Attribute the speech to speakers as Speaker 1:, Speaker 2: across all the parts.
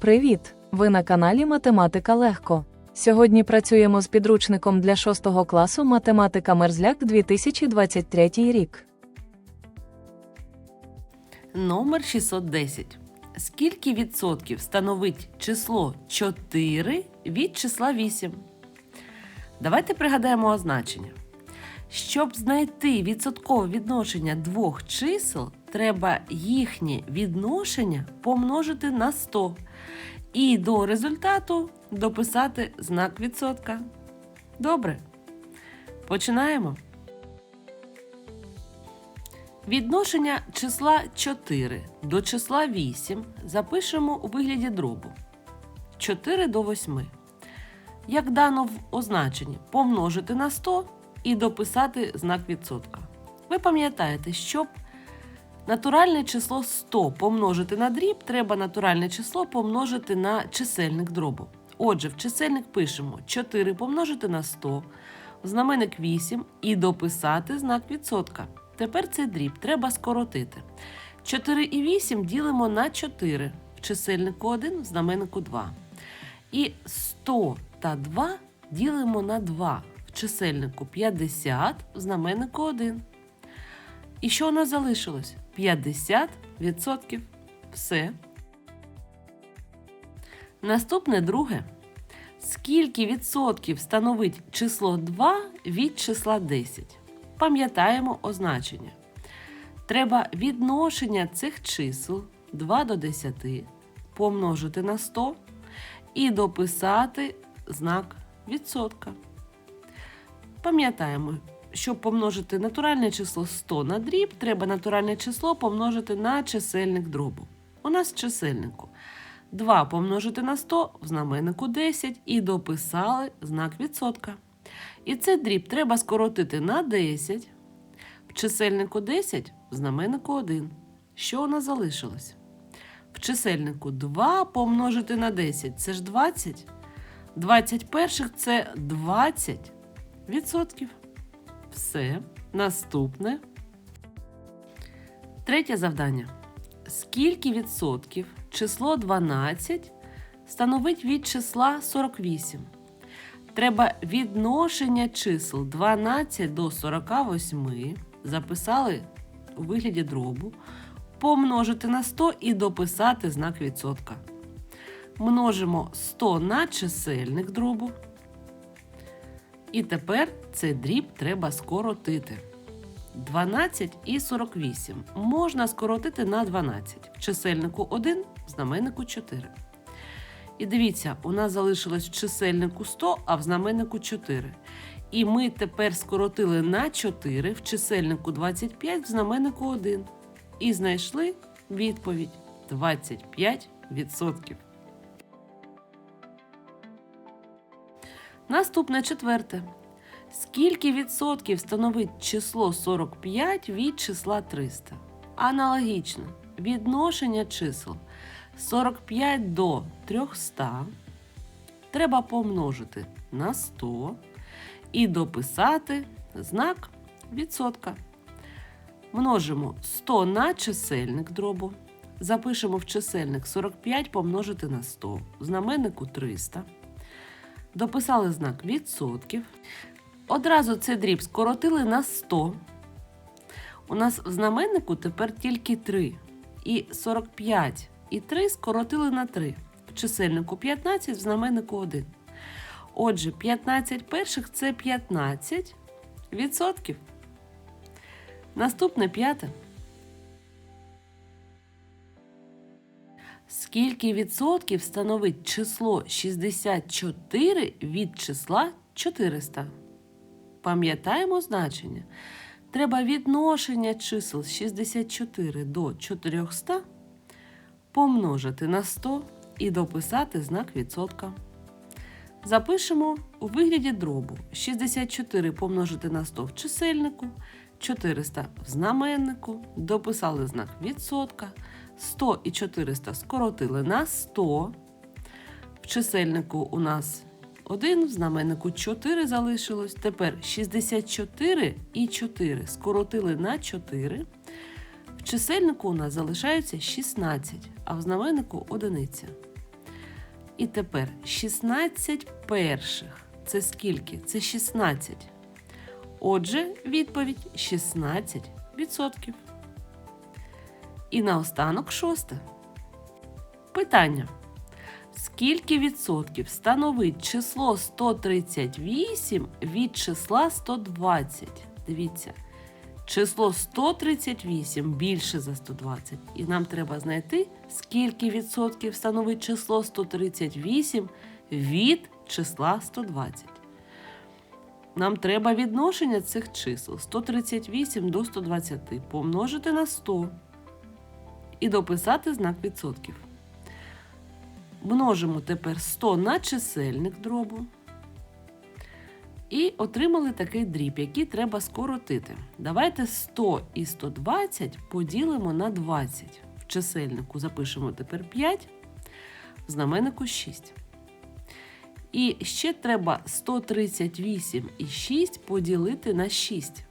Speaker 1: Привіт! Ви на каналі Математика Легко. Сьогодні працюємо з підручником для 6 класу Математика Мерзляк 2023 рік.
Speaker 2: Номер 610. Скільки відсотків становить число 4 від числа 8? Давайте пригадаємо означення. Щоб знайти відсоткове відношення двох чисел, треба їхнє відношення помножити на 100 і до результату дописати знак відсотка. Добре. Починаємо. Відношення числа 4 до числа 8 запишемо у вигляді дробу 4 до 8. Як дано в означенні, помножити на 100 і дописати знак відсотка. Ви пам'ятаєте, щоб натуральне число 100 помножити на дріб, треба натуральне число помножити на чисельник дробу. Отже, в чисельник пишемо 4 помножити на 100, в знаменник 8 і дописати знак відсотка. Тепер цей дріб треба скоротити. 4 і 8 ділимо на 4 в чисельнику 1, в знаменнику 2. І 100 та 2 ділимо на 2 чисельнику 50, в знаменнику 1. І що у нас залишилось? 50%. Все. Наступне друге. Скільки відсотків становить число 2 від числа 10? Пам'ятаємо означення. Треба відношення цих чисел 2 до 10 помножити на 100 і дописати знак відсотка. Пам'ятаємо, щоб помножити натуральне число 100 на дріб, треба натуральне число помножити на чисельник дробу. У нас чисельнику 2 помножити на 100 в знаменнику 10 і дописали знак відсотка. І цей дріб треба скоротити на 10. В чисельнику 10 в знаменнику 1. Що у нас залишилось? В чисельнику 2 помножити на 10 це ж 20. 20 перших це 20 відсотків. Все. Наступне. Третє завдання. Скільки відсотків число 12 становить від числа 48? Треба відношення чисел 12 до 48 записали у вигляді дробу, помножити на 100 і дописати знак відсотка. Множимо 100 на чисельник дробу. І тепер цей дріб треба скоротити. 12 і 48 можна скоротити на 12. В чисельнику 1, в знаменнику 4. І дивіться, у нас залишилось в чисельнику 100, а в знаменнику 4. І ми тепер скоротили на 4 в чисельнику 25, в знаменнику 1. І знайшли відповідь 25%. Наступне четверте. Скільки відсотків становить число 45 від числа 300? Аналогічно, відношення чисел 45 до 300 треба помножити на 100 і дописати знак відсотка. Множимо 100 на чисельник дробу. Запишемо в чисельник 45 помножити на 100, в знаменнику 300. Дописали знак відсотків. Одразу цей дріб скоротили на 100. У нас в знаменнику тепер тільки 3. І 45 і 3 скоротили на 3. В чисельнику 15, в знаменнику 1. Отже, 15 перших це 15 відсотків. Наступне п'яте. Скільки відсотків становить число 64 від числа 400? Пам'ятаємо значення. Треба відношення чисел 64 до 400 помножити на 100 і дописати знак відсотка. Запишемо у вигляді дробу 64 помножити на 100 в чисельнику, 400 в знаменнику, дописали знак відсотка, 100 і 400 скоротили на 100. В чисельнику у нас 1, в знаменнику 4 залишилось. Тепер 64 і 4 скоротили на 4. В чисельнику у нас залишається 16, а в знаменнику одиниця. І тепер 16 перших. Це скільки? Це 16. Отже, відповідь 16 відсотків. І наостанок шосте. Питання. Скільки відсотків становить число 138 від числа 120? Дивіться, число 138 більше за 120. І нам треба знайти, скільки відсотків становить число 138 від числа 120. Нам треба відношення цих чисел 138 до 120 помножити на 100 і дописати знак відсотків. Множимо тепер 100 на чисельник дробу. І отримали такий дріб, який треба скоротити. Давайте 100 і 120 поділимо на 20. В чисельнику запишемо тепер 5, в знаменнику 6. І ще треба 138 і 6 поділити на 6.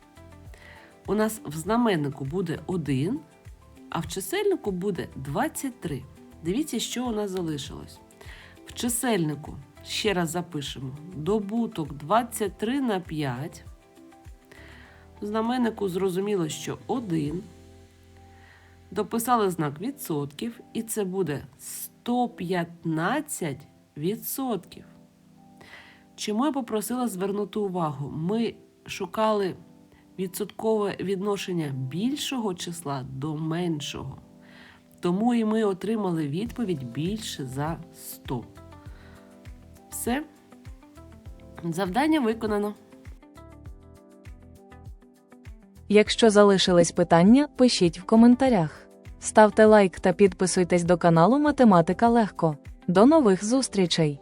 Speaker 2: У нас в знаменнику буде 1, а в чисельнику буде 23. Дивіться, що у нас залишилось. В чисельнику ще раз запишемо добуток 23 на 5. В знаменнику зрозуміло, що 1. Дописали знак відсотків, і це буде 115 відсотків. Чому я попросила звернути увагу? Ми шукали відсоткове відношення більшого числа до меншого. Тому і ми отримали відповідь більше за 100. Все. Завдання виконано.
Speaker 1: Якщо залишились питання, пишіть в коментарях. Ставте лайк та підписуйтесь до каналу Математика Легко. До нових зустрічей!